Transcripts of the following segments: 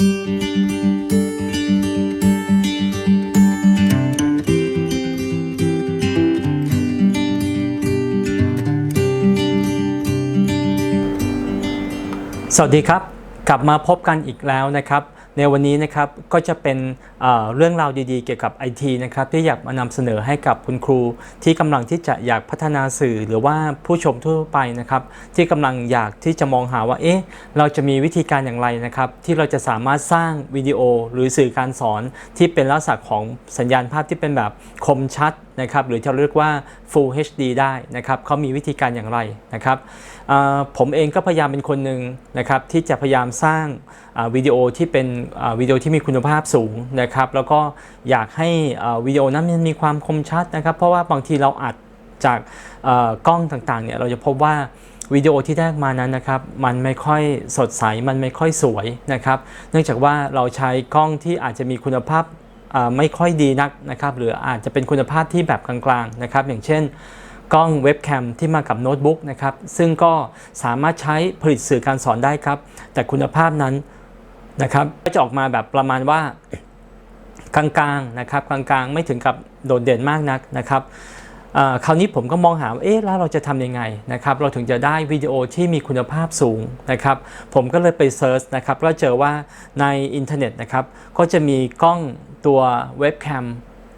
สวัสดีครับ กลับมาพบกันอีกแล้วนะครับ ในวันนี้นะครับก็จะเป็นเรื่องราวดีๆ เกี่ยวกับ IT นะครับที่อยากมานำเสนอให้กับคุณครู ที่กำลังที่จะอยากพัฒนาสื่อหรือว่าผู้ชมทั่วไปนะครับที่กำลังอยากที่จะมองหาว่าเอ๊ะเราจะมีวิธีการอย่างไรนะครับที่เราจะสามารถสร้างวิดีโอหรือสื่อการสอนที่เป็นลักษณะของสัญญาณภาพที่เป็นแบบคมชัดนะครับหรือจะเรียกว่า Full HD ได้นะครับเขามีวิธีการอย่างไรนะครับ ผมเองก็พยายามเป็นคนหนึ่งนะครับที่จะพยายามสร้างวิดีโอที่เป็นวิดีโอที่มีคุณภาพสูงนะครับแล้วก็อยากให้วิดีโอนั้นมันมีความคมชัดนะครับ เพราะว่าบางทีเราอัดจากกล้องต่างๆเนี่ยเราจะพบว่าวิดีโอที่ได้มานั้นนะครับมันไม่ค่อยสดใสมันไม่ค่อยสวยนะครับ เนื่องจากว่าเราใช้กล้องที่อาจจะมีคุณภาพไม่ค่อยดีนักนะครับ หรืออาจจะเป็นคุณภาพที่แบบกลางๆนะครับ อย่างเช่น กล้องเว็บแคมที่มากับโน้ตบุ๊กนะครับ ซึ่งก็สามารถใช้ผลิตสื่อการสอนได้ครับ แต่คุณภาพนั้นนะครับก็จะออกมาแบบประมาณว่ากลางๆนะครับกลางๆ ไม่ถึงกับโดดเด่นมากนักนะครับคราวนี้ผมก็มองหาว่าเอ๊ะแล้วเราจะทำยังไงนะครับ เราถึงจะได้วิดีโอที่มีคุณภาพสูงนะครับ ผมก็เลยไปเซิร์ชนะครับก็เจอว่าในอินเทอร์เน็ตนะครับ ก็จะมีกล้องตัวเว็บแคม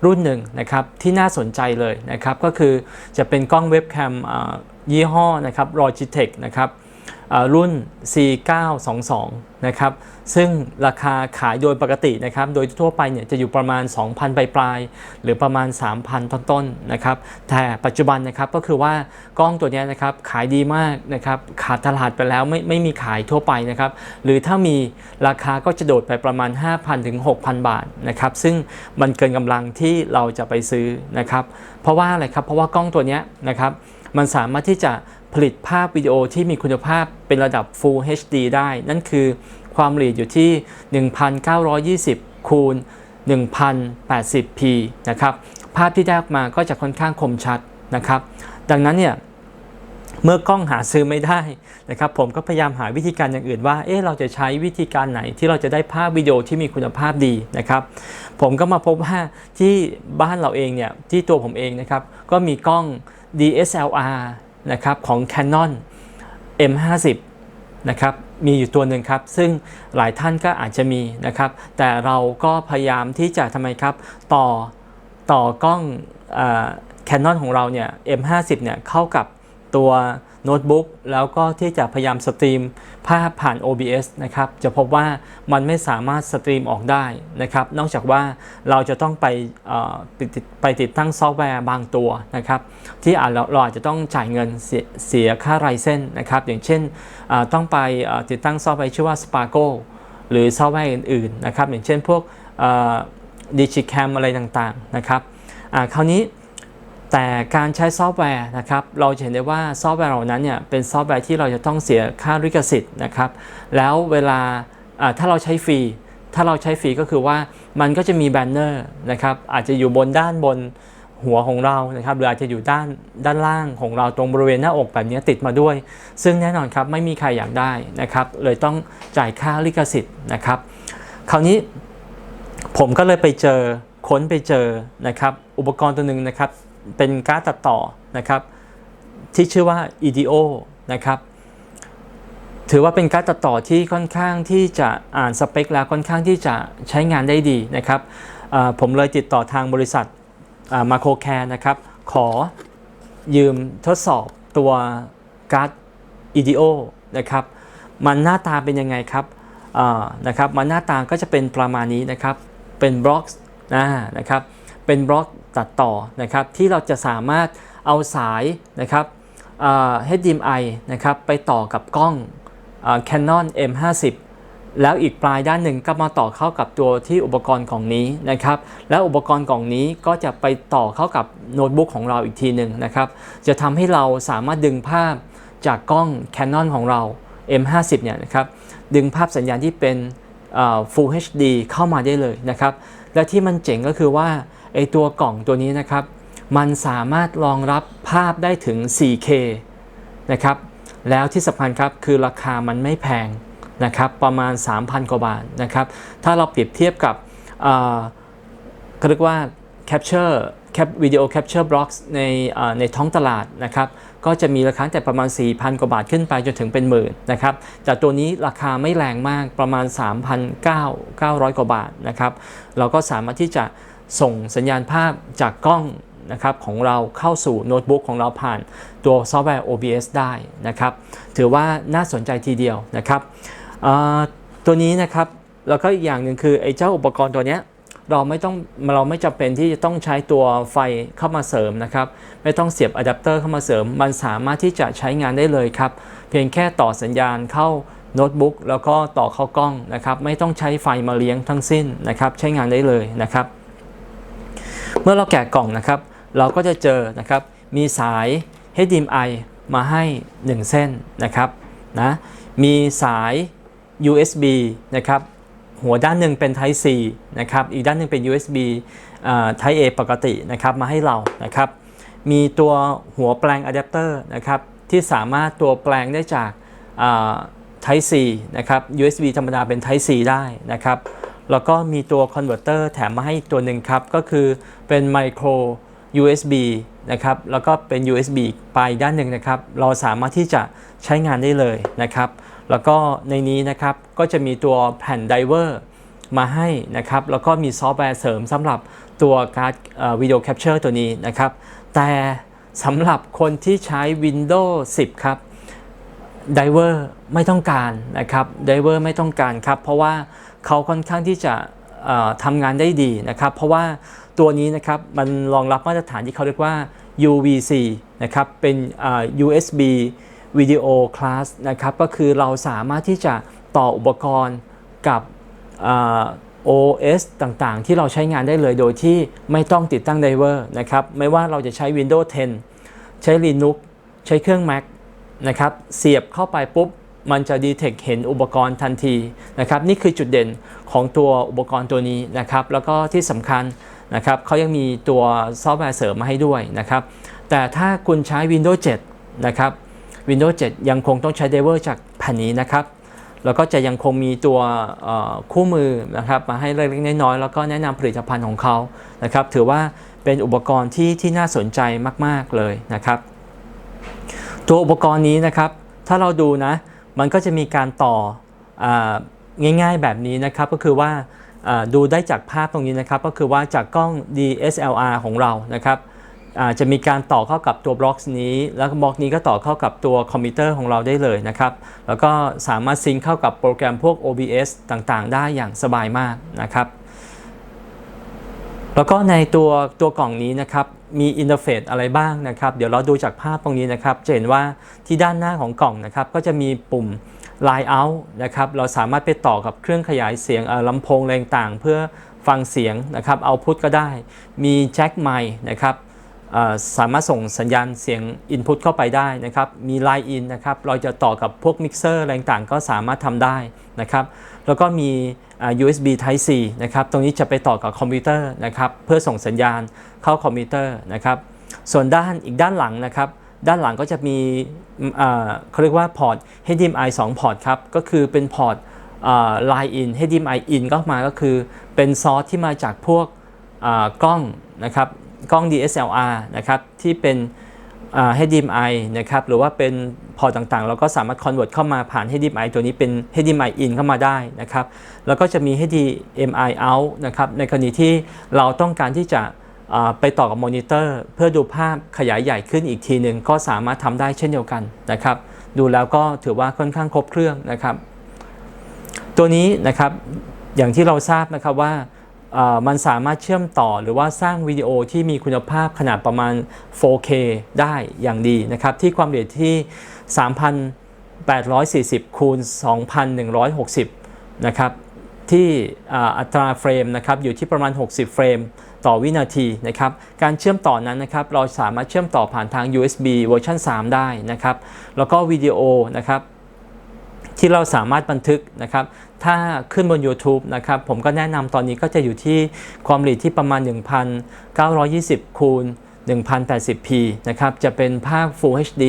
รุ่นหนึ่งนะครับที่น่าสนใจเลยนะครับก็คือจะเป็นกล้องเว็บแคมยี่ห้อนะครับ Logitech นะครับ รุ่น C922 นะครับซึ่งราคาขายโดยปกตินะครับโดยทั่วไปเนี่ยจะอยู่ประมาณ 2,000ปลายปลายหรือประมาณ 3,000 ต้นๆนะครับแต่ปัจจุบันนะครับก็คือว่ากล้องตัวนี้นะครับขายดีมากนะครับขาดตลาดไปแล้วไม่ไม่มีขายทั่วไปนะครับหรือถ้ามีราคาก็จะโดดไปประมาณ 5,000ถึง6,000 บาทนะครับซึ่งมันเกินกำลังที่เราจะไปซื้อนะครับเพราะว่าอะไรครับเพราะว่ากล้องตัวนี้นะครับมันสามารถที่จะ ผลิตภาพวิดีโอที่มีคุณภาพเป็นระดับ Full HD ได้ นั่นคือความละเอียดอยู่ที่ 1920 คูณ 1080p นะครับ ภาพที่ได้ออกมาก็จะค่อนข้างคมชัดนะครับ ดังนั้นเนี่ยเมื่อกล้องหาซื้อไม่ได้นะครับ ผมก็พยายามหาวิธีการอย่างอื่นว่า เอ๊ะเราจะใช้วิธีการไหนที่เราจะได้ภาพวิดีโอที่มีคุณภาพดีนะครับ ผมก็มาพบว่าที่บ้านเราเองเนี่ยที่ตัวผมเองนะครับ ก็มีกล้อง DSLR นะครับของ Canon M50 นะครับมีอยู่ตัวหนึ่งครับ ซึ่งหลายท่านก็อาจจะมีนะครับ แต่เราก็พยายามที่จะทำไมครับ ต่อต่อกล้องแคนนอนของเราเนี่ย M50 เนี่ยเข้ากับตัว โน้ตบุ๊กแล้วก็ที่จะพยายามสตรีมภาพผ่าน OBS นะครับ จะพบว่ามันไม่สามารถสตรีมออกได้นะครับ นอกจากว่าเราจะต้องไปไปติดตั้งซอฟต์แวร์บางตัวนะครับ ที่อาจเราอาจจะต้องจ่ายเงินเสียเสียค่าไรเส้นนะครับ อย่างเช่นต้องไปติดตั้งซอฟต์แวร์ชื่อว่า Spargo หรือซอฟต์แวร์อื่นๆนะครับ อย่างเช่นพวกดิจิแคมอะไรต่างๆนะครับคราวนี้ แต่การใช้ซอฟต์แวร์นะครับเราจะเห็นได้ว่าซอฟต์แวร์เหล่านั้นเนี่ยเป็นซอฟต์แวร์ที่เราจะต้องเสียค่าลิขสิทธิ์นะครับ แล้วเวลาอ่าถ้าเราใช้ฟรี ถ้าเราใช้ฟรีก็คือว่ามันก็จะมีแบนเนอร์นะครับอาจจะอยู่บนด้านบนหัวของเรานะครับหรืออาจจะอยู่ด้านด้านล่างของเราตรงบริเวณหน้าอกแบบนี้ติดมาด้วย ซึ่งแน่นอนครับไม่มีใครอยากได้นะครับ เลยต้องจ่ายค่าลิขสิทธิ์นะครับ คราวนี้ผมก็เลยไปเจอค้นไปเจอนะครับอุปกรณ์ตัวหนึ่งนะครับ เป็นการ์ดตัดต่อนะครับ ที่ชื่อว่า EDO นะครับ ถือว่าเป็นการ์ดตัดต่อที่ค่อนข้างที่จะอ่านสเปคแล้วค่อนข้างที่จะใช้งานได้ดีนะครับผมเลยติดต่อทางบริษัทมาโครแคร์นะครับ ขอยืมทดสอบตัวการ์ด EDO นะครับ มันหน้าตาเป็นยังไงครับนะครับ มันหน้าตาก็จะเป็นประมาณนี้นะครับ เป็นบล็อกนะนะครับ เป็นบล็อก ตัดต่อนะครับที่เราจะสามารถเอาสายนะครับ HDMI นะครับไปต่อกับกล้อง Canon M50 แล้วอีกปลายด้านหนึ่งก็มาต่อเข้ากับตัวที่อุปกรณ์กล่องนี้นะครับ แล้วอุปกรณ์กล่องนี้ก็จะไปต่อเข้ากับโน้ตบุ๊กของเราอีกทีหนึ่งนะครับ จะทำให้เราสามารถดึงภาพจากกล้อง Canon ของเรา M50 เนี่ยนะครับ ดึงภาพสัญญาณที่เป็น Full HD เข้ามาได้เลยนะครับ และที่มันเจ๋งก็คือว่า ไอตัวกล่องตัวนี้นะครับ มันสามารถรองรับภาพได้ถึง 4K นะครับ แล้วที่สำคัญครับคือราคามันไม่แพงนะครับ ประมาณ 3,000 กว่าบาทนะครับ ถ้าเราเปรียบเทียบกับเขาเรียกว่า capture cap video capture blocks ในในท้องตลาดนะครับ ก็จะมีราคาแต่ประมาณ 4,000 กว่าบาทขึ้นไปจนถึงเป็นหมื่นนะครับ แต่ตัวนี้ราคาไม่แรงมากประมาณ 3,900กว่าบาทนะครับ เราก็สามารถที่จะ ส่งสัญญาณภาพจากกล้องนะครับของเราเข้าสู่โน้ตบุ๊กของเราผ่านตัวซอฟต์แวร์ OBS ได้นะครับ ถือว่าน่าสนใจทีเดียวนะครับตัวนี้นะครับแล้วก็อีกอย่างหนึ่งคือไอ้เจ้าอุปกรณ์ตัวเนี้ยเราไม่ต้องเราไม่จำเป็นที่จะต้องใช้ตัวไฟเข้ามาเสริมนะครับ ไม่ต้องเสียบอะแดปเตอร์เข้ามาเสริม มันสามารถที่จะใช้งานได้เลยครับ เพียงแค่ต่อสัญญาณเข้าโน้ตบุ๊กแล้วก็ต่อเข้ากล้องนะครับ ไม่ต้องใช้ไฟมาเลี้ยงทั้งสิ้นนะครับ ใช้งานได้เลยนะครับ เมื่อเราแกะกล่องนะครับ เราก็จะเจอนะครับ มีสาย HDMI มาให้ 1 เส้นนะครับนะมีสาย USB นะครับหัวด้านหนึ่งเป็น Type C นะครับอีกด้านหนึ่งเป็น USB Type A ปกตินะครับมาให้เรานะครับ มีตัวหัวแปลงอะแดปเตอร์นะครับที่สามารถตัวแปลงได้จาก Type C นะครับ USB ธรรมดาเป็น Type C ได้นะครับ แล้วก็มีตัวคอนเวอร์เตอร์แถมมาให้ตัวหนึ่งครับ ก็คือเป็น Micro USB นะครับ แล้วก็เป็น USB ไปด้านหนึ่งนะครับ เราสามารถที่จะใช้งานได้เลยนะครับ แล้วก็ในนี้นะครับก็จะมีตัวแผ่นไดเวอร์มาให้นะครับ แล้วก็มีซอฟต์แวร์เสริมสำหรับตัวการ์ดวิดีโอแคปเจอร์ตัวนี้นะครับ แต่สำหรับคนที่ใช้ Windows 10 ครับ ไดเวอร์ไม่ต้องการนะครับไดเวอร์ไม่ต้องการครับ เพราะว่าเขาค่อนข้างที่จะทำงานได้ดีนะครับ เพราะว่าตัวนี้นะครับมันรองรับมาตรฐานที่เขาเรียกว่า UVC นะครับเป็น USB Video Class นะครับก็คือเราสามารถที่จะต่ออุปกรณ์กับ OS ต่างๆ ที่เราใช้งานได้เลยโดยที่ไม่ต้องติดตั้งไดเวอร์นะครับ ไม่ว่าเราจะใช้ Windows 10 ใช้ Linux ใช้เครื่อง Mac นะครับ เสียบเข้าไปปุ๊บ มันจะดีเทคเห็นอุปกรณ์ทันทีนะครับ นี่คือจุดเด่นของตัวอุปกรณ์ตัวนี้นะครับ แล้วก็ที่สำคัญนะครับเขายังมีตัวซอฟต์แวร์เสริมมาให้ด้วยนะครับ แต่ถ้าคุณใช้ Windows 7 นะครับ Windows 7 ยังคงต้องใช้ไดเวอร์จากแผ่นนี้นะครับแล้วก็จะยังคงมีตัวคู่มือนะครับมาให้เล็กๆน้อยๆแล้วก็แนะนำผลิตภัณฑ์ของเขานะครับ ถือว่าเป็นอุปกรณ์ที่ที่น่าสนใจมาก ๆเลยนะครับ ตัวอุปกรณ์นี้นะครับ ถ้าเราดูนะ มันก็จะมีการต่ออง่ายๆแบบนี้นะครับ ก็คือว่าดูได้จากภาพตรงนี้นะครับ ก็คือว่าจากกล้อง DSLR ของเรานะครับจะมีการต่อเข้ากับตัวบล็อกนี้ แล้วบล็อกนี้ก็ต่อเข้ากับตัวคอมพิวเตอร์ของเราได้เลยนะครับ แล้วก็สามารถซิงเข้ากับโปรแกรมพวก OBS ต่างๆ ได้อย่างสบายมากนะครับ แล้วก็ในตัวตัวกล่องนี้นะครับ มีอินเทอร์เฟซอะไรบ้างนะครับ เดี๋ยวเราดูจากภาพตรงนี้นะครับจะเห็นว่าที่ด้านหน้าของกล่องนะครับ ก็จะมีปุ่ม Line Out นะครับ เราสามารถไปต่อกับเครื่องขยายเสียงลำโพงอะไรต่างเพื่อฟังเสียงนะครับเอาพุทก็ได้ มีแจ็คไมค์นะครับสามารถส่งสัญญาณเสียง Input เข้าไปได้นะครับ มี Line In นะครับ เราจะต่อกับพวกมิกเซอร์อะไรต่างก็สามารถทำได้นะครับ แล้วก็มี USB Type C นะครับ ตรงนี้จะไปต่อกับคอมพิวเตอร์นะครับ เพื่อส่งสัญญาณเข้าคอมพิวเตอร์นะครับ ส่วนด้านอีกด้านหลังนะครับ ด้านหลังก็จะมีอ่าเขาเรียกว่าพอร์ต HDMI 2 พอร์ตครับ ก็คือเป็นพอร์ตอ่า Line In HDMI In ก็มาก็คือเป็นซอสที่มาจากพวกอ่ากล้องนะครับ กล้อง DSLR นะครับ ที่เป็นอ่า HDMI นะครับ หรือว่าเป็น อร์ตต่างๆ เราก็สามารถ convert เข้ามาผ่าน HDMI ตัวนี้เป็น HDMI in เข้ามาได้นะครับ แล้วก็จะมี HDMI out นะครับ ในกรณีที่เราต้องการที่จะไปต่อกับมอนิเตอร์เพื่อดูภาพขยายใหญ่ขึ้นอีกทีหนึ่งก็สามารถทำได้เช่นเดียวกันนะครับ ดูแล้วก็ถือว่าค่อนข้างครบเครื่องนะครับ ตัวนี้นะครับอย่างที่เราทราบนะครับว่าอ่ามันสามารถเชื่อมต่อหรือว่าสร้างวิดีโอที่มีคุณภาพขนาดประมาณ 4K ได้อย่างดีนะครับ ที่ความละเอียดที่ 3,840 คูณ 2,160 นะครับ ที่อัตราเฟรมนะครับอยู่ที่ประมาณ 60 เฟรมต่อวินาทีนะครับ การเชื่อมต่อนั้นนะครับ เราสามารถเชื่อมต่อผ่านทาง USB เวอร์ชัน3 ได้นะครับ แล้วก็วิดีโอนะครับที่เราสามารถบันทึกนะครับ ถ้าขึ้นบน YouTube นะครับ ผมก็แนะนำตอนนี้ก็จะอยู่ที่ความละเอียดที่ประมาณ 1,920 คูณ 1080p นะครับจะเป็นภาพ Full HD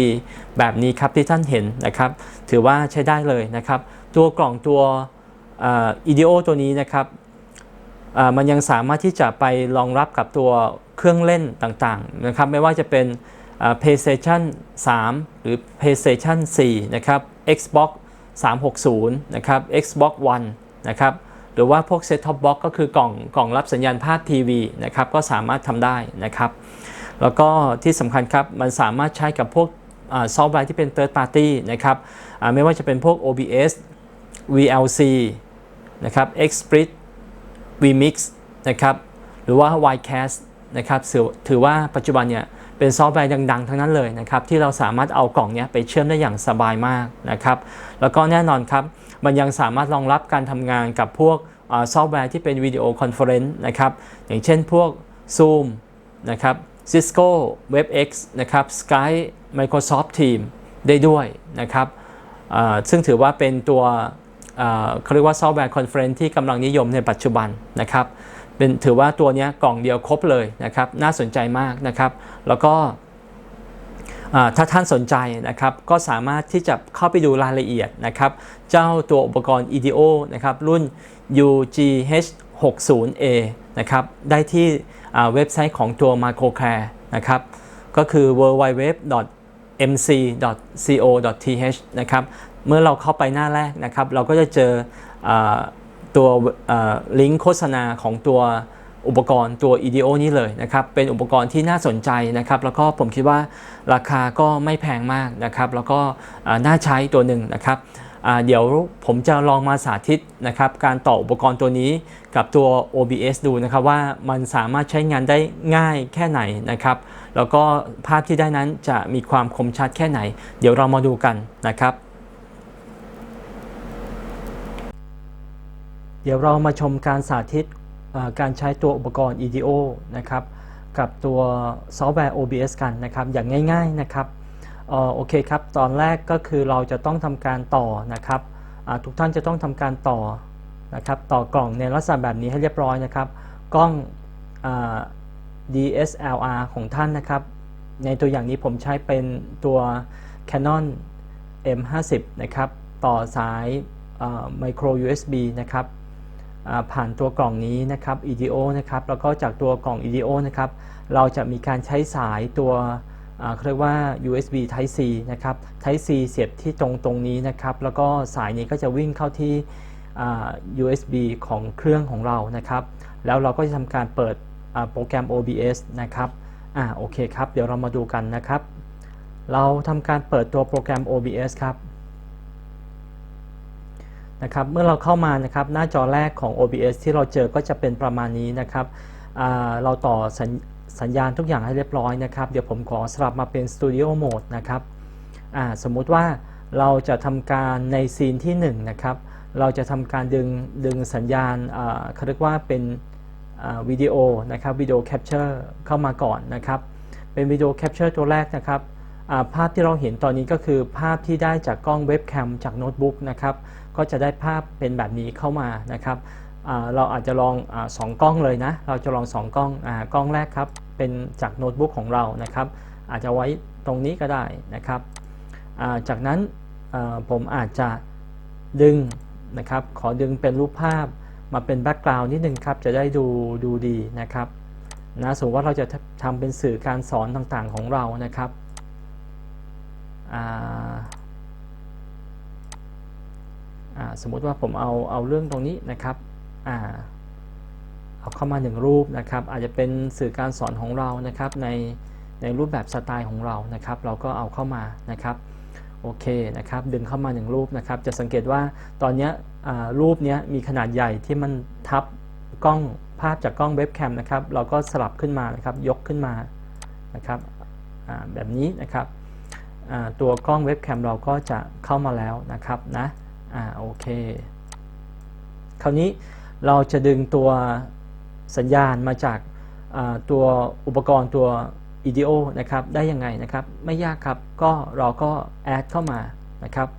แบบนี้ครับที่ท่านเห็นนะครับ ถือว่าใช้ได้เลยนะครับ ตัวกล่องตัวอีดีโอตัวนี้นะครับมันยังสามารถที่จะไปรองรับกับตัวเครื่องเล่นต่างๆนะครับ ไม่ว่าจะเป็น PlayStation 3 หรือ PlayStation 4 นะครับ Xbox 360 นะครับ Xbox One นะครับหรือว่าพวก Set Top Box ก็คือกล่องกล่องรับสัญญาณภาพทีวีนะครับ ก็สามารถทำได้นะครับ แล้วก็ที่สำคัญครับมันสามารถใช้กับพวกซอฟต์แวร์ที่เป็น Third Party นะครับไม่ว่าจะเป็นพวก OBS VLC นะครับ Xsplit vMix นะครับหรือว่า Ycast นะครับถือถือว่าปัจจุบันเนี่ยเป็นซอฟต์แวร์ดังๆ ทั้งนั้นเลยนะครับที่เราสามารถเอากล่องเนี้ยไปเชื่อมได้อย่างสบายมากนะครับแล้วก็แน่นอนครับมันยังสามารถรองรับการทำงานกับพวกซอฟต์แวร์ที่เป็นวิดีโอคอนเฟอเรนซ์นะครับอย่างเช่นพวก Zoom นะครับ Cisco WebEx นะครับ Skype Microsoft Teams ได้ด้วยนะครับซึ่งถือว่าเป็นตัวเขาเรียกว่าซอฟต์แวร์คอนเฟรนที่กำลังนิยมในปัจจุบันนะครับเป็นถือว่าตัวนี้กล่องเดียวครบเลยนะครับ น่าสนใจมากนะครับ แล้วก็ถ้าท่านสนใจนะครับ ก็สามารถที่จะเข้าไปดูรายละเอียดนะครับ เจ้าตัวอุปกรณ์ EDO นะครับ รุ่น UGH60A นะครับได้ที่เว็บไซต์ของตัว Microcare นะครับก็คือ www.mc.co.th นะครับเมื่อเราเข้าไปหน้าแรกนะครับ เราก็จะเจออตัวลิงก์โฆษณาของตัวอุปกรณ์ตัว EDO นี้เลยนะครับ เป็นอุปกรณ์ที่น่าสนใจนะครับ แล้วก็ผมคิดว่าราคาก็ไม่แพงมากนะครับ แล้วก็น่าใช้ตัวหนึ่งนะครับ เดี๋ยวผมจะลองมาสาธิตนะครับการต่ออุปกรณ์ตัวนี้กับตัว OBS ดูนะครับว่ามันสามารถใช้งานได้ง่ายแค่ไหนนะครับ แล้วก็ภาพที่ได้นั้นจะมีความคมชัดแค่ไหน เดี๋ยวเรามาดูกันนะครับ เดี๋ยวเรามาชมการสาธิตการใช้ตัวอุปกรณ์ EDO นะครับกับตัวซอฟต์แวร์ OBS กันนะครับอย่างง่าย ๆนะครับ ออโอเคครับ ตอนแรกก็คือเราจะต้องทำการต่อนะครับ ทุกท่านจะต้องทำการต่อนะครับ ต่อกล่องในลักษณะแบบนี้ให้เรียบร้อยนะครับ กล้องอ DSLR ของท่านนะครับ ในตัวอย่างนี้ผมใช้เป็นตัว Canon M50 นะครับ ต่อสายอ่า micro USB นะครับผ่านตัวกล่องนี้นะครับ EDO นะครับ แล้วก็จากตัวกล่อง EDO นะครับ เราจะมีการใช้สายตัว เขาเรียกว่า USB Type C นะครับ Type C เสียบที่ตรงตรงนี้นะครับ แล้วก็สายนี้ก็จะวิ่งเข้าที่ USB ของเครื่องของเรานะครับ แล้วเราก็จะทำการเปิดโปรแกรม OBS นะครับ อ่า โอเคครับ เดี๋ยวเรามาดูกันนะครับ เราทำการเปิดตัวโปรแกรม OBS ครับ นะครับ เมื่อเราเข้ามานะครับ หน้าจอแรกของ OBS ที่เราเจอก็จะเป็นประมาณนี้นะครับ เราต่อ สัญญาณทุกอย่างให้เรียบร้อยนะครับ เดี๋ยวผมขอสลับมาเป็น Studio Mode นะครับสมมุติว่าเราจะทำการในซีนที่1นะครับเราจะทำการดึงดึงสัญญาณอ่าเขาเรียกว่าเป็นวิดีโอนะครับวิดีโอแคปเจอร์เข้ามาก่อนนะครับ เป็นวิดีโอแคปเจอร์ตัวแรกนะครับภาพที่เราเห็นตอนนี้ก็คือภาพที่ได้จากกล้องเว็บแคมจากโน้ตบุ๊กนะครับก็จะได้ภาพเป็นแบบนี้เข้ามานะครับเราอาจจะลองอสองกล้องเลยนะ เราจะลองสองกล้องอกล้องแรกครับ เป็นจากโน้ตบุ๊กของเรานะครับ อาจจะไว้ตรงนี้ก็ได้นะครับ จากนั้นผมอาจจะดึงนะครับ ขอดึงเป็นรูปภาพมาเป็นแบ็กกราวน์นิดนึงครับ จะได้ดูดูดีนะครับนะสมมติว่าเราจะทำเป็นสื่อการสอนต่างๆของเรานะครับสมมติว่าผมเอาเอาเรื่องตรงนี้นะครับ เอาเข้ามาหนึ่งรูปนะครับ อาจจะเป็นสื่อการสอนของเรานะครับในในรูปแบบสไตล์ของเรานะครับ เราก็เอาเข้ามานะครับโอเคนะครับ ดึงเข้ามาหนึ่งรูปนะครับ จะสังเกตว่าตอนนี้รูปนี้มีขนาดใหญ่ที่มันทับกล้องภาพจากกล้องเว็บแคมนะครับ เราก็สลับขึ้นมานะครับ ยกขึ้นมานะครับแบบนี้นะครับตัวกล้องเว็บแคมเราก็จะเข้ามาแล้วนะครับนะอ่าโอเค คราวนี้เราจะดึงตัว สัญญาณมาจากตัวอุปกรณ์ตัว EDO นะครับได้ยังไงนะครับไม่ยากครับก็เราก็ add เข้ามานะครับ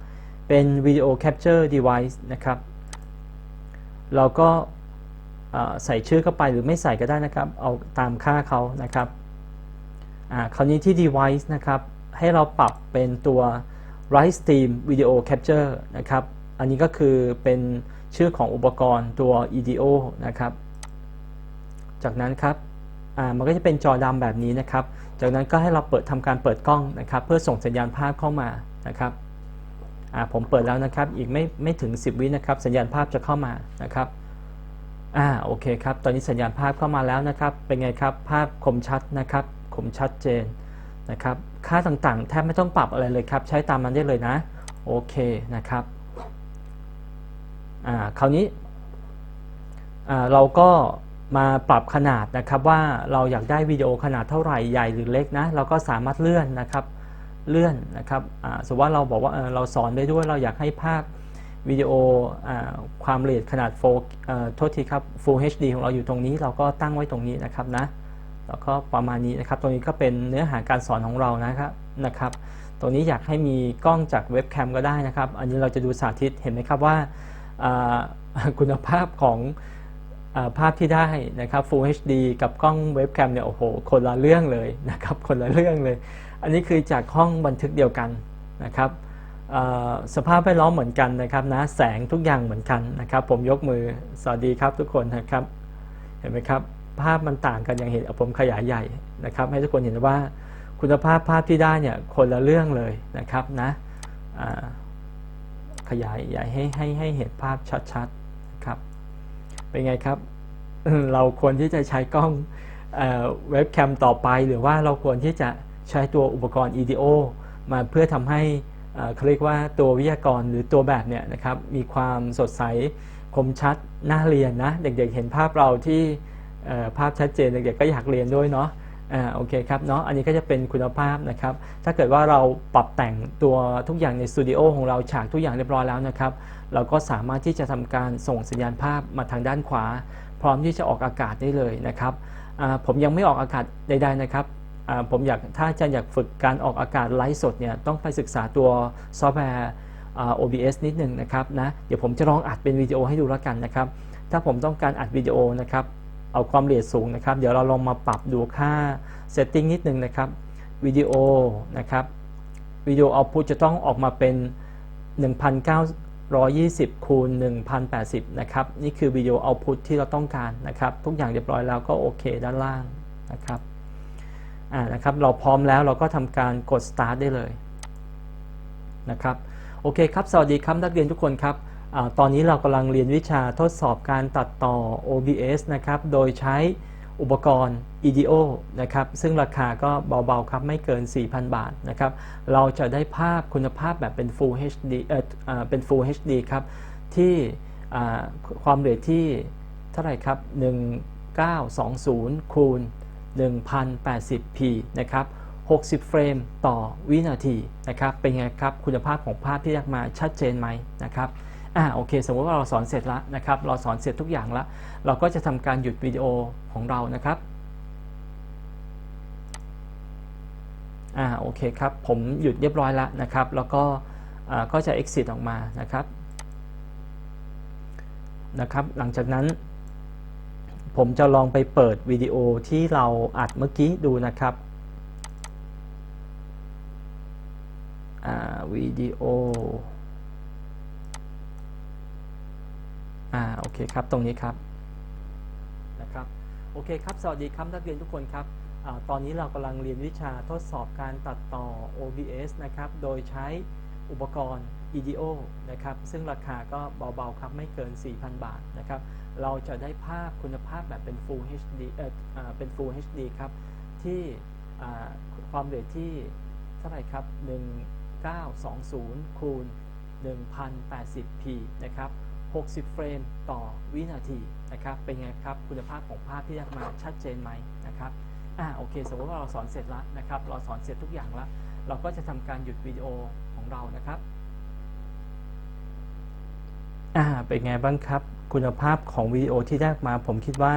เป็น Video Capture Device นะครับเราก็ใส่ชื่อเข้าไปหรือไม่ใส่ก็ได้นะครับ เอาตามค่าเขานะครับคราวนี้ที่ device นะครับ ให้เราปรับเป็นตัว Right Stream Video Capture นะครับ อันนี้ก็คือเป็นชื่อของอุปกรณ์ตัว EDO นะครับ จากนั้นครับมันก็จะเป็นจอดำแบบนี้นะครับ จากนั้นก็ให้เราเปิดทำการเปิดกล้องนะครับ เพื่อส่งสัญญาณภาพเข้ามานะครับผมเปิดแล้วนะครับ อีกไม่ไม่ถึง 10 วินะครับ สัญญาณภาพจะเข้ามานะครับอ่าโอเคครับ ตอนนี้สัญญาณภาพเข้ามาแล้วนะครับ เป็นไงครับ ภาพคมชัดนะครับ คมชัดเจนนะครับ ค่าต่างๆ แทบไม่ต้องปรับอะไรเลยครับ ใช้ตามนั้นได้เลยนะ โอเคนะครับอ่าคราวนี้อ่าเราก็ มาปรับขนาดนะครับว่าเราอยากได้วิดีโอขนาดเท่าไหร่ใหญ่หรือเล็กนะเราก็สามารถเลื่อนนะครับเลื่อนนะครับสมมติว่าเราบอกว่าเราสอนไปด้วยเราอยากให้ภาพวิดีโออความละเอียดขนาด4โทษทีครับ Full HD ของเราอยู่ตรงนี้เราก็ตั้งไว้ตรงนี้นะครับนะแล้วก็ประมาณนี้นะครับ ตรงนี้ก็เป็นเนื้อหาการสอนของเรานะครับนะครับ ตรงนี้อยากให้มีกล้องจากเว็บแคมก็ได้นะครับ อันนี้เราจะดูสาธิตเห็นไหมครับว่าคุณภาพของ ภาพที่ได้นะครับ Full HD กับกล้องเว็บแคมเนี่ยโอ้โหคนละเรื่องเลยนะครับคนละเรื่องเลย อันนี้คือจากห้องบันทึกเดียวกันนะครับสภาพแวดล้อมเหมือนกันนะครับนะแสงทุกอย่างเหมือนกันนะครับ ผมยกมือสวัสดีครับทุกคนนะครับ เห็นไหมครับ ภาพมันต่างกันอย่างเห็นผมขยายใหญ่นะครับ ให้ทุกคนเห็นว่าคุณภาพภาพที่ได้เนี่ยคนละเรื่องเลยนะครับนะขยายใหญ่ให้ให้ให้เห็นภาพชัดๆนะครับ เป็นไงครับ เราควรที่จะใช้กล้องเว็บแคมต่อไป หรือว่าเราควรที่จะใช้ตัวอุปกรณ์ EDO มาเพื่อทำให้เขาเรียกว่าตัววิทยากรหรือตัวแบบเนี่ยนะครับมีความสดใสคมชัดน่าเรียนนะ เด็กๆเห็นภาพเราที่ภาพชัดเจนเด็กๆก็อยากเรียนด้วยเนาะ อ่าโอเคครับเนาะอันนี้ก็จะเป็นคุณภาพนะครับ ถ้าเกิดว่าเราปรับแต่งตัวทุกอย่างในสตูดิโอของเราฉากทุกอย่างเรียบร้อยแล้วนะครับ เราก็สามารถที่จะทำการส่งสัญญาณภาพมาทางด้านขวา พร้อมที่จะออกอากาศได้เลยนะครับอ่าผมยังไม่ออกอากาศใด ๆนะครับอ่าผมอยากถ้าอาจารย์อยากฝึกการออกอากาศไลฟ์สดเนี่ยต้องไปศึกษาตัวซอฟต์แวร์อ่า OBS นิดหนึ่งนะครับนะเดี๋ยวผมจะลองอัดเป็นวิดีโอให้ดูแล้วกันนะครับ ถ้าผมต้องการอัดวิดีโอนะครับ เอาความละเอียดสูงนะครับ เดี๋ยวเราลองมาปรับดูค่าเซตติ้งนิดหนึ่งนะครับวิดีโอนะครับวิดีโอเอาพุทจะต้องออกมาเป็น 1,920 คูณ 1,080 นะครับ นี่คือวิดีโอเอาพุทที่เราต้องการนะครับ ทุกอย่างเรียบร้อยแล้วก็โอเคด้านล่างนะครับอ่านะครับเราพร้อมแล้วเราก็ทำการกด start ได้เลยนะครับโอเคครับ สวัสดีครับนักเรียนทุกคนครับ ตอนนี้เรากำลังเรียนวิชาทดสอบการตัดต่อ OBS นะครับ โดยใช้อุปกรณ์ EDO นะครับ ซึ่งราคาก็เบาๆครับ ไม่เกิน 4,000 บาทนะครับ เราจะได้ภาพคุณภาพแบบเป็น Full HD เออเป็น Full HD ครับ ที่ความละเอียดที่เท่าไหร่ครับ 1920 คูณ 1080p นะครับ 60 เฟรมต่อวินาทีนะครับ เป็นไงครับ คุณภาพของภาพที่ได้มาชัดเจนไหมนะครับ อ่าโอเค สมมติว่าเราสอนเสร็จแล้วนะครับ เราสอนเสร็จทุกอย่างแล้วเราก็จะทำการหยุดวิดีโอของเรานะครับอ่าโอเคครับ ผมหยุดเรียบร้อยแล้วนะครับ แล้วก็อ่าก็จะ exit ออกมานะครับนะครับ หลังจากนั้นผมจะลองไปเปิดวิดีโอที่เราอัดเมื่อกี้ดูนะครับอ่าวิดีโอ อ่าโอ เคครับตรงนี้ครับนะครับโอเคครับสวัสดีครับนักเรียนทุกคนครับอตอนนี้เรากำลังเรียนวิชาทดสอบการตัดต่อ OBS นะครับโดยใช้อุปกรณ์ EDO นะครับซึ่งราคาก็เบาๆครับไม่เกิน 4,000 บาทนะครับเราจะได้ภาพคุณภาพแบบเป็น Full HD เออเป็น Full HD ครับที่ความละเอียดที่เท่าไหร่ครับ 1920คูณ 1080p นะครับ 60 เฟรมต่อวินาทีนะครับ เป็นไงครับคุณภาพของภาพที่ได้มาชัดเจนไหมนะครับอ่าโอเค สมมติว่าเราสอนเสร็จแล้วนะครับ เราสอนเสร็จทุกอย่างแล้ว เราก็จะทำการหยุดวิดีโอของเรานะครับอ่าเป็นไงบ้างครับ คุณภาพของวิดีโอที่ได้มา ผมคิดว่า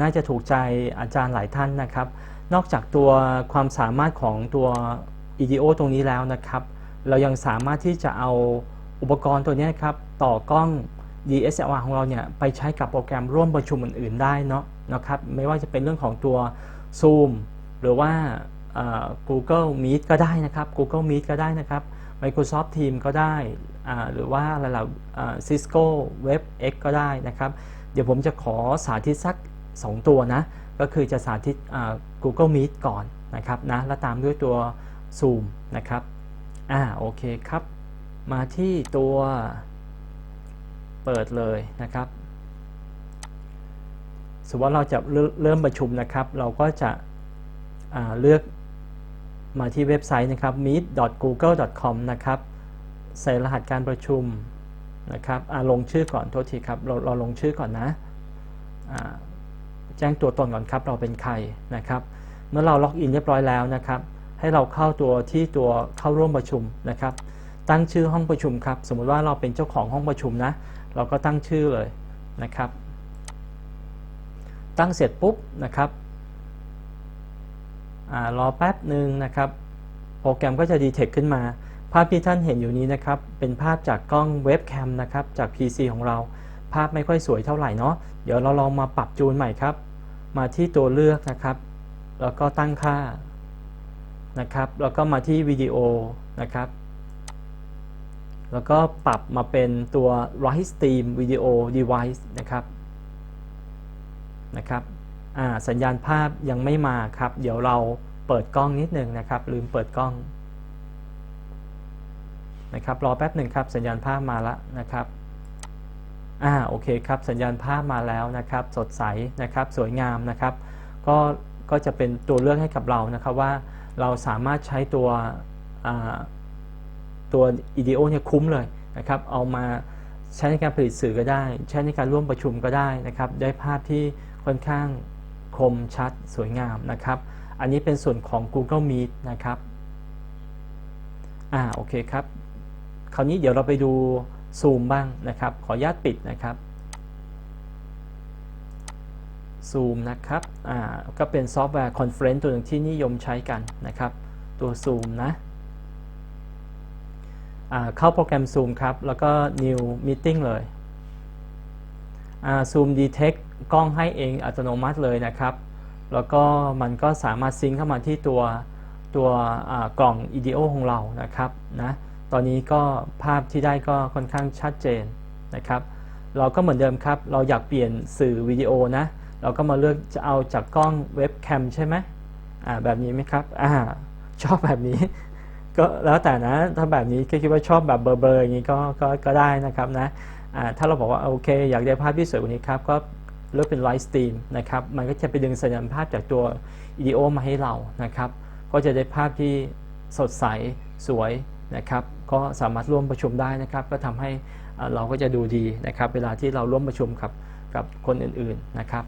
น่าจะถูกใจอาจารย์หลายท่านนะครับ นอกจากตัวความสามารถของตัว EDO ตรงนี้แล้วนะครับ เรายังสามารถที่จะเอาอุปกรณ์ตัวนี้ครับ ต่อกล้อง DSLR ของเราเนี่ยไปใช้กับโปรแกรมร่วมประชุมอื่น ๆ ได้เนาะนะครับไม่ว่าจะเป็นเรื่องของตัว Zoom หรือว่า Google Meet ก็ได้นะครับ Google Meet ก็ได้นะครับ Microsoft Teams ก็ได้หรือว่าระดับซิสโก้เว็บ X ก็ได้นะครับ เดี๋ยวผมจะขอสาธิตสัก 2 ตัวนะ ก็คือจะสาธิต Google Meet ก่อนนะครับนะแล้วตามด้วยตัว Zoom นะครับอ่าโอเคครับ มาที่ตัว เปิดเลยนะครับสมมติว่าเราจะเริ่มเริ่มประชุมนะครับ เราก็จะเลือกมาที่เว็บไซต์นะครับ meet.google.com นะครับ ใส่รหัสการประชุมนะครับลงชื่อก่อนโทษทีครับ เราเราลงชื่อก่อนนะแจ้งตัวตนก่อนครับ เราเป็นใครนะครับ เมื่อเราล็อกอินเรียบร้อยแล้วนะครับ ให้เราเข้าตัวที่ตัวเข้าร่วมประชุมนะครับ ตั้งชื่อห้องประชุมครับ สมมุติว่าเราเป็นเจ้าของห้องประชุมนะ เราก็ตั้งชื่อเลยนะครับ ตั้งเสร็จปุ๊บนะครับอรอแป๊บหนึ่งนะครับ โปรแกรมก็จะดีเทคขึ้นมา ภาพที่ท่านเห็นอยู่นี้นะครับ เป็นภาพจากกล้องเว็บแคมนะครับ จาก PC ของเรา ภาพไม่ค่อยสวยเท่าไหร่เนาะ เดี๋ยวเราลองมาปรับจูนใหม่ครับ มาที่ตัวเลือกนะครับ แล้วก็ตั้งค่านะครับ แล้วก็มาที่วิดีโอนะครับ แล้วก็ปรับมาเป็นตัว Right Stream Video Device นะครับนะครับสัญญาณภาพยังไม่มาครับ เดี๋ยวเราเปิดกล้องนิดหนึ่งนะครับ ลืมเปิดกล้องนะครับรอแป๊บหนึ่งครับ สัญญาณภาพมาแล้วนะครับอ่าโอเคครับ สัญญาณภาพมาแล้วนะครับ สดใสนะครับ สวยงามนะครับ ก็ก็จะเป็นตัวเลือกให้กับเรานะครับว่าเราสามารถใช้ตัวอ่า ตัว EDO เนี่ยคุ้มเลยนะครับเอามาใช้ในการผลิตสื่อก็ได้ ใช้ในการร่วมประชุมก็ได้นะครับ ได้ภาพที่ค่อนข้างคมชัดสวยงามนะครับ อันนี้เป็นส่วนของ Google Meet นะครับอ่าโอเคครับ คราวนี้เดี๋ยวเราไปดู Zoom บ้างนะครับ ขออนุญาตปิดนะครับ Zoom นะครับอ่าก็เป็นซอฟต์แวร์คอนเฟรนซ์ตัวหนึ่งที่นิยมใช้กันนะครับ ตัว Zoom นะ เข้าโปรแกรม Zoom ครับ แล้วก็ New Meeting เลย Zoom Detect กล้องให้เองอัตโนมัติเลยนะครับ แล้วก็มันก็สามารถซิงเข้ามาที่ตัวตัวกล่อง EDO ของเรานะครับนะตอนนี้ก็ภาพที่ได้ก็ค่อนข้างชัดเจนนะครับ เราก็เหมือนเดิมครับ เราอยากเปลี่ยนสื่อวิดีโอนะ เราก็มาเลือกจะเอาจากกล้องเว็บแคมใช่ไหมอ่าแบบนี้ไหมครับอ่าชอบแบบนี้ ก็แล้วแต่นะถ้าแบบนี้ก็คิดว่าชอบแบบเบลอๆอย่างนี้ก็ก็ก็ได้นะครับนะถ้าเราบอกว่าโอเค อยากได้ภาพที่สวยกว่านี้ครับก็เลือกเป็นไลฟ์สตรีมนะครับมันก็จะไปดึงสัญญาณภาพจากตัววิดีโอมาให้เรานะครับก็จะได้ภาพที่สดใสสวยนะครับก็สามารถร่วมประชุมได้นะครับ ก็ทำให้เราก็จะดูดีนะครับ เวลาที่เราร่วมประชุมกับกับคนอื่นๆนะครับ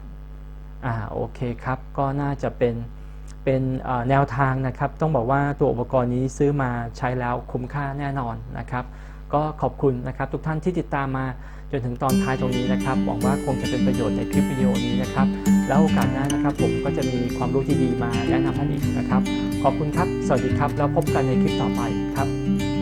อ่าโอเคครับก็น่าจะเป็น เป็นแนวทางนะครับ ต้องบอกว่าตัวอุปกรณ์นี้ซื้อมาใช้แล้วคุ้มค่าแน่นอนนะครับ ก็ขอบคุณนะครับ ทุกท่านที่ติดตามมาจนถึงตอนท้ายตรงนี้นะครับ หวังว่าคงจะเป็นประโยชน์ในคลิปวิดีโอนี้นะครับ แล้วโอกาสหน้านะครับ ผมก็จะมีความรู้ที่ดีมาแนะนำท่านอีกนะครับ ขอบคุณครับ สวัสดีครับ แล้วพบกันในคลิปต่อไปครับ